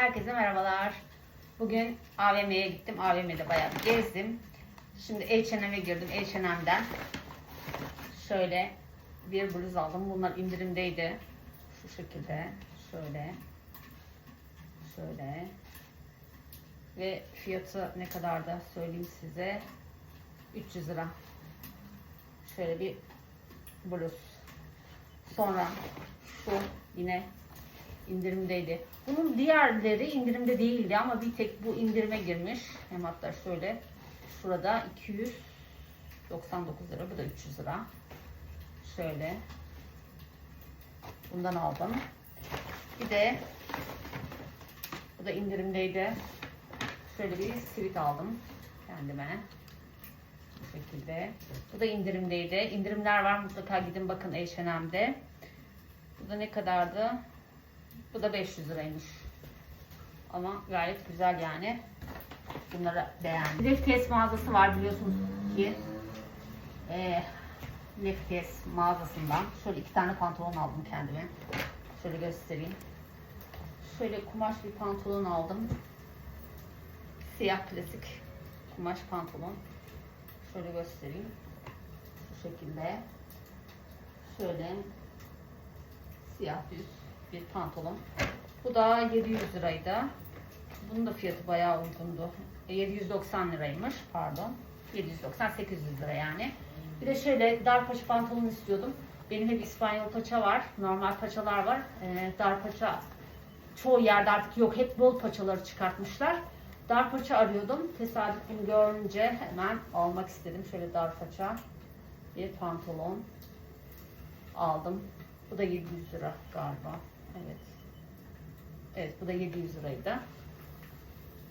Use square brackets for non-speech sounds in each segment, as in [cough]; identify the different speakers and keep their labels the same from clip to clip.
Speaker 1: Herkese merhabalar. Bugün AVM'ye gittim. AVM'de bayağı bir gezdim. Şimdi H&M'e girdim. H&M'den şöyle bir bluz aldım. Bunlar indirimdeydi. Şu şekilde. Şöyle. Şöyle. Ve fiyatı ne kadar da söyleyeyim size. 300 lira. Şöyle bir bluz. Sonra şu yine indirimdeydi. Bunun diğerleri indirimde değildi ama bir tek bu indirime girmiş. Hem hatta şöyle şurada 299 lira bu da 300 lira. Şöyle bundan aldım. Bir de bu da indirimdeydi. Şöyle bir sivit aldım kendime. Bu şekilde. Bu da indirimdeydi. İndirimler var mutlaka gidin bakın H&M'de. Bu da ne kadardı? Bu da 500 liraymış. Ama gayet güzel yani. Bunları beğendim. Lefties mağazası var biliyorsunuz ki. Ee, Lefties mağazasından. Şöyle iki tane pantolon aldım kendime. Şöyle göstereyim. Şöyle kumaş bir pantolon aldım. Siyah klasik kumaş pantolon. Şöyle göstereyim. Şu şekilde. Şöyle siyah düz bir pantolon. Bu da 700 liraydı. Bunun da fiyatı bayağı uygundu. E, 790 liraymış pardon. 790 800 lira yani. Bir de şöyle dar paça pantolon istiyordum. Benim hep İspanyol paça var. Normal paçalar var. E, dar paça çoğu yerde artık yok. Hep bol paçaları çıkartmışlar. Dar paça arıyordum. Tesadüf bunu görünce hemen almak istedim. Şöyle dar paça bir pantolon aldım. Bu da 700 lira galiba. Evet. Evet bu da 700 liraydı.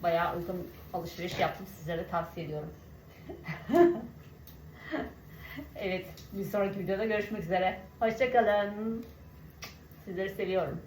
Speaker 1: Bayağı uygun alışveriş yaptım. Sizlere tavsiye ediyorum. [laughs] evet bir sonraki videoda görüşmek üzere. Hoşçakalın. Sizleri seviyorum.